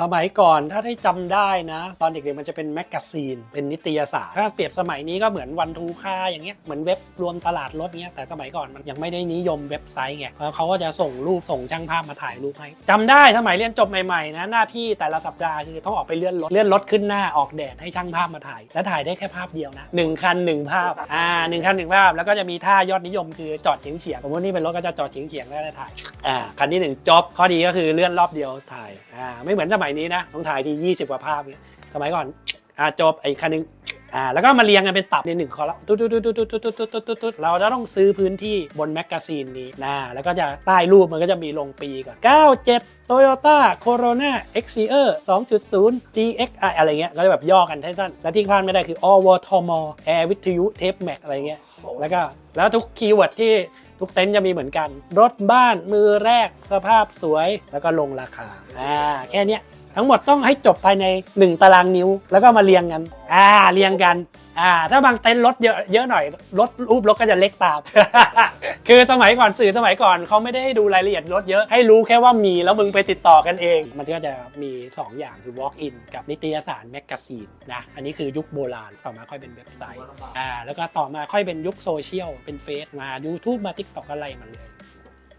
สมัยก่อนถ้าได้จำได้นะ ตอนเด็กๆมันจะเป็นแมกกาซีน เป็นนิตยสาร ถ้าเปรียบสมัยนี้ก็เหมือนวันทูค่าอย่างเงี้ยเหมือนเว็บรวมตลาดรถเงี้ยแต่สมัยก่อนมันยังไม่ได้นิยมเว็บไซต์ไงแล้วเขาก็จะส่งรูปส่งช่างภาพมาถ่ายรูปให้จำได้สมัยเรียนจบใหม่ๆนะหน้าที่แต่ละสัปดาห์คือต้องออกไปเลื่อนรถเลื่อนรถขึ้นหน้าออกแดดให้ช่างภาพมาถ่าย แล้วถ่ายได้แค่ภาพเดียวนะหนึ่งคันหนึ่งภาพอ่าหนึ่งคันหนึ่งภาพ แล้วก็จะมีท่ายอดนิยมคือจอดเฉียงเฉียงสมมตินี่เป็นรถก็จะจอดเฉียงเฉียงแล้วได้ถ่ายอ่าคันที่หนึ่งจบข้อดีก็คือเลื่อนรอบเดียวถ่ายอ่าไม่เหมือนสมัยนี้นะต้องถ่ายที่ 20 กว่าภาพเนี่ยสมัยก่อนอ่าจบไอ้คันหนึง อ่าแล้วก็มาเรียงกันเป็นตับในหนึ่งคอลัมน์ตุ๊ดตุ๊ดตุ๊ดตุ๊ดตุ๊ดตุ๊ดตุ๊ดตุ๊ดตุ๊ดตุ๊ดเราจะต้องซื้อพื้นที่บนแมกกาซีนนี้นะแล้วก็จะใต้รูปมันก็จะมีลงปีก่อน 97 Toyota Corona Xcer 2.0 GXI อะไรเงี้ยก็จะแบบย่อกันให้สั้นและที่พลาดไม่ได้คือ OWTM Air วิทยุ Tape Mac อะไรเงี้ยแล้วก็แล้วทุกคีย์เวิร์ดที่ทุกเต็นท์จะมีเหมือนกัน รถบ้านมือแรกสภาพสวยแล้วก็ลงราคาอ่าแค่เนี้ย ทั้งหมดต้องให้จบภายใน 1 ตารางนิ้ว แล้วก็มาเรียงกัน อ่าเรียงกัน อ่า ถ้าบางเต็นท์รถเยอะเยอะหน่อยรถรูปรถก็จะเล็กตาม คือสมัยก่อนสื่อสมัยก่อนเขาไม่ได้ให้ดูรายละเอียดรถเยอะให้รู้แค่ว่ามีแล้วมึงไปติดต่อกันเอง มันก็จะมี 2 อย่างคือ walk in กับนิตยสารแมกกาซีนนะอันนี้คือยุคโบราณต่อมาค่อยเป็นเว็บไซต์อ่าแล้วก็ต่อมาค่อยเป็นยุคโซเชียลเป็นเฟซมา YouTube มา TikTok อะไรมาเลย